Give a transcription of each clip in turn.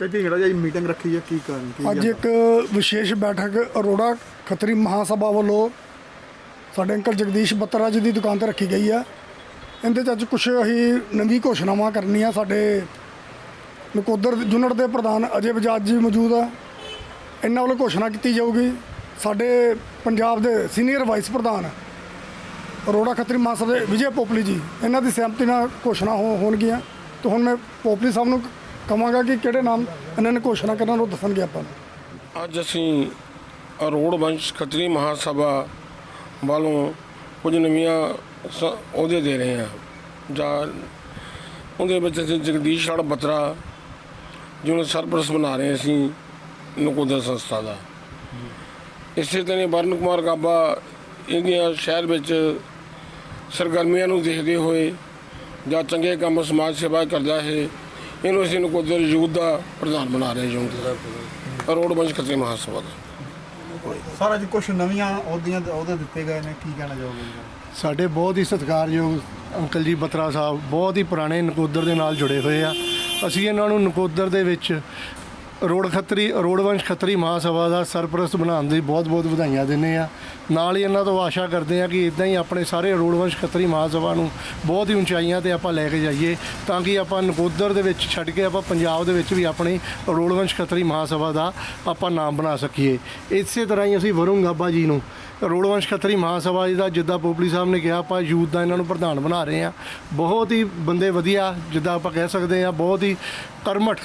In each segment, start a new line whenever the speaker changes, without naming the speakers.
ਕਹਿੰਦੇ ਜਿਹੜਾ ਜੀ ਮੀਟਿੰਗ ਰੱਖੀ ਹੈ ਕੀ ਕਾਰਨ ਕੀ
ਅੱਜ? ਇੱਕ ਵਿਸ਼ੇਸ਼ ਬੈਠਕ ਅਰੋੜਾ ਖੱਤਰੀ ਮਹਾਸਭਾ ਵੱਲੋਂ ਸਾਡੇ ਅੰਕਲ ਜਗਦੀਸ਼ ਬੱਤਰਾ ਜੀ ਦੀ ਦੁਕਾਨ ਤੇ ਰੱਖੀ ਗਈ ਆ। ਇਹਦੇ 'ਚ ਅੱਜ ਕੁਝ ਅਸੀਂ ਨਵੀਂ ਘੋਸ਼ਣਾਵਾਂ ਕਰਨੀਆਂ ਸਾਡੇ ਨਕੋਦਰ ਯੂਨਿਟ ਦੇ ਪ੍ਰਧਾਨ ਅਜੇ ਬਜਾਜ ਜੀ ਮੌਜੂਦ ਆ। ਇਹਨਾਂ ਵੱਲੋਂ ਘੋਸ਼ਣਾ ਕੀਤੀ ਜਾਊਗੀ। ਸਾਡੇ ਪੰਜਾਬ ਦੇ ਸੀਨੀਅਰ ਵਾਈਸ ਪ੍ਰਧਾਨ ਅਰੋੜਾ ਖੱਤਰੀ ਮਹਾਸਭਾ ਦੇ ਵਿਜੇ ਪੋਪਲੀ ਜੀ ਇਹਨਾਂ ਦੀ ਸਹਿਮਤੀ ਨਾਲ ਘੋਸ਼ਣਾ ਹੋ ਹੋਣਗੀਆਂ। ਤੇ ਹੁਣ ਮੈਂ ਪੋਪਲੀ ਸਾਹਿਬ ਨੂੰ ਕਹਾਂਗਾ ਕਿ ਕਿਹੜੇ ਨਾਮ ਇਹਨਾਂ ਨੇ ਘੋਸ਼ਣਾ ਕਰਨਾ ਉਹ ਦੱਸਣਗੇ ਆਪਾਂ ਨੂੰ।
ਅੱਜ ਅਸੀਂ ਅਰੋੜ ਵੰਸ਼ ਖੱਤਰੀ ਮਹਾਸਭਾ ਵੱਲੋਂ ਕੁਝ ਨਵੀਆਂ ਸ- ਅਹੁਦੇ ਦੇ ਰਹੇ ਹਾਂ। ਜਾਂ ਉਹਦੇ ਵਿੱਚ ਅਸੀਂ ਜਗਦੀਸ਼ ਰਾੜ ਬਤਰਾ, ਜਿਹਨੂੰ ਸਰਪ੍ਰਸਤ ਬਣਾ ਰਹੇ ਅਸੀਂ ਨਕੋਦਰ ਸੰਸਥਾ ਦਾ ਇਸੇ ਤਰ੍ਹਾਂ ਵਰਨ ਕੁਮਾਰ ਗਾਬਾ ਇਹਦੀਆਂ ਸ਼ਹਿਰ ਵਿੱਚ ਸਰਗਰਮੀਆਂ ਨੂੰ ਦੇਖਦੇ ਹੋਏ ਜਾਂ ਚੰਗੇ ਕੰਮ ਸਮਾਜ ਸੇਵਾ ਕਰਦਾ ਹੈ ਇਹਨੂੰ ਅਸੀਂ ਨਕੋਦਰ ਯੂਥ ਦਾ ਪ੍ਰਧਾਨ ਬਣਾ ਰਹੇ ਯੂਥ ਦਾ। ਅਰੋੜ ਵੰਸ਼ ਖੱਤਰੀ ਮਹਾਸਭਾ ਦਾ।
ਸਰ ਅੱਜ ਕੁਝ ਨਵੀਆਂ ਅਹੁਦੀਆਂ ਅਹੁਦੇ ਦਿੱਤੇ ਗਏ ਨੇ ਕੀ ਕਹਿਣਾ ਚਾਹੋਗੇ ਜੀ?
ਸਾਡੇ ਬਹੁਤ ਹੀ ਸਤਿਕਾਰਯੋਗ ਅੰਕਲ ਜੀ ਬਤਰਾ ਸਾਹਿਬ ਬਹੁਤ ਹੀ ਪੁਰਾਣੇ ਨਕੋਦਰ ਦੇ ਨਾਲ ਜੁੜੇ ਹੋਏ ਆ। ਅਸੀਂ ਇਹਨਾਂ ਨੂੰ ਨਕੋਦਰ ਦੇ ਵਿੱਚ ਰੋਡ ਖੱਤਰੀ ਰੋਡ ਵੰਸ਼ ਖੱਤਰੀ ਮਹਾਸਭਾ ਦਾ ਸਰਪ੍ਰਸਤ ਬਣਾਉਣ ਦੀ ਬਹੁਤ-ਬਹੁਤ ਵਧਾਈਆਂ ਦਿੰਦੇ ਆ। ਨਾਲ ਹੀ ਇਹਨਾਂ ਤੋਂ ਆਸ਼ਾ ਕਰਦੇ ਆ ਕਿ ਇਦਾਂ ਹੀ ਆਪਣੇ ਸਾਰੇ ਰੋਡ ਵੰਸ਼ ਖੱਤਰੀ ਮਹਾਸਭਾ ਨੂੰ ਬਹੁਤ ਹੀ ਉਚਾਈਆਂ ਤੇ ਆਪਾਂ ਲੈ ਕੇ ਜਾਈਏ ਤਾਂ ਕਿ ਆਪਾਂ ਨਕੋਦਰ ਦੇ ਵਿੱਚ ਛੱਡ ਕੇ ਆਪਾਂ ਪੰਜਾਬ ਦੇ ਵਿੱਚ ਵੀ ਆਪਣੀ ਰੋਡ ਵੰਸ਼ ਖੱਤਰੀ ਮਹਾਸਭਾ ਦਾ ਆਪਾਂ ਨਾਮ ਬਣਾ ਸਕੀਏ। ਇਸੇ ਤਰ੍ਹਾਂ ਹੀ ਅਸੀਂ ਵਰੁਣ ਗਾਬਾ ਜੀ ਨੂੰ ਰੋਡਵੰਸ਼ ਖੱਤਰੀ ਮਹਾਸਭਾ ਜੀ ਦਾ ਜਿੱਦਾਂ ਪੋਪਲੀ ਸਾਹਿਬ ਨੇ ਕਿਹਾ, ਆਪਾਂ ਯੂਥ ਦਾ ਇਹਨਾਂ ਨੂੰ ਪ੍ਰਧਾਨ ਬਣਾ ਰਹੇ ਆ ਬਹੁਤ ਹੀ ਬੰਦੇ ਵਧੀਆ ਜਿੱਦਾਂ ਆਪਾਂ ਕਹਿ ਸਕਦੇ ਆ ਬਹੁਤ ਹੀ ਕਰਮਠ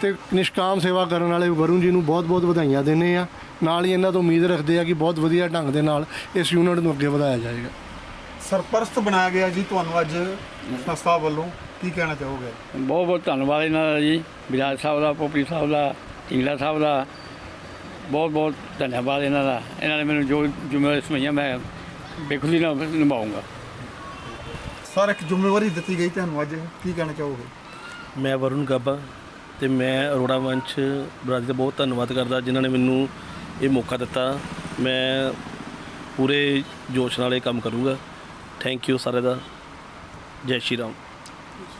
ਤੇ ਨਿਸ਼ਕਾਮ ਸੇਵਾ ਕਰਨ ਵਾਲੇ ਵਰੁਣ ਜੀ ਨੂੰ ਬਹੁਤ-ਬਹੁਤ ਵਧਾਈਆਂ ਦਿੰਦੇ ਆ ਨਾਲ ਹੀ ਇਹਨਾਂ ਤੋਂ ਉਮੀਦ ਰੱਖਦੇ ਆ ਕਿ ਬਹੁਤ ਵਧੀਆ ਢੰਗ ਦੇ ਨਾਲ ਇਸ ਯੂਨਿਟ ਨੂੰ ਅੱਗੇ ਵਧਾਇਆ ਜਾਏਗਾ।
ਸਰਪ੍ਰਸਤ ਬਣਾਇਆ ਗਿਆ ਜੀ ਤੁਹਾਨੂੰ ਅੱਜ ਸੰਸਥਾ ਵੱਲੋਂ। ਕੀ ਕਹਿਣਾ ਚਾਹੋਗੇ?
ਬਹੁਤ ਬਹੁਤ ਧੰਨਵਾਦ ਇਹਨਾਂ ਦਾ ਜੀ ਵਿਰਾਜ ਸਾਹਿਬ ਦਾ ਪੋਪੀ ਸਾਹਿਬ ਦਾ ਢਿੰਗਲਾ ਸਾਹਿਬ ਦਾ। ਬਹੁਤ ਬਹੁਤ ਧੰਨਵਾਦ ਇਹਨਾਂ ਦਾ। ਇਹਨਾਂ ਨੇ ਮੈਨੂੰ ਜੋ ਜ਼ਿੰਮੇਵਾਰੀ ਸਮਝਿਆ ਮੈਂ ਬੇਖੁਦੀ ਨਾਲ ਨਿਭਾਉਂਗਾ
ਸਰ ਇੱਕ ਜ਼ਿੰਮੇਵਾਰੀ ਦਿੱਤੀ ਗਈ ਤੁਹਾਨੂੰ ਅੱਜ। ਕੀ ਕਹਿਣਾ ਚਾਹੋਗੇ?
ਮੈਂ ਵਰੁਣ ਗੱਬਾ ਤੇ ਮੈਂ ਅਰੋੜਾ ਵੰਸ਼ ਬਰਾਦਰੀ ਦਾ ਬਹੁਤ ਧੰਨਵਾਦ ਕਰਦਾ ਜਿਨ੍ਹਾਂ ਨੇ ਮੈਨੂੰ ਇਹ ਮੌਕਾ ਦਿੱਤਾ। ਮੈਂ ਪੂਰੇ ਜੋਸ਼ ਨਾਲ ਇਹ ਕੰਮ ਕਰੂੰਗਾ। ਥੈਂਕ ਯੂ ਸਾਰੇ ਦਾ। ਜੈ ਸ਼੍ਰੀ ਰਾਮ।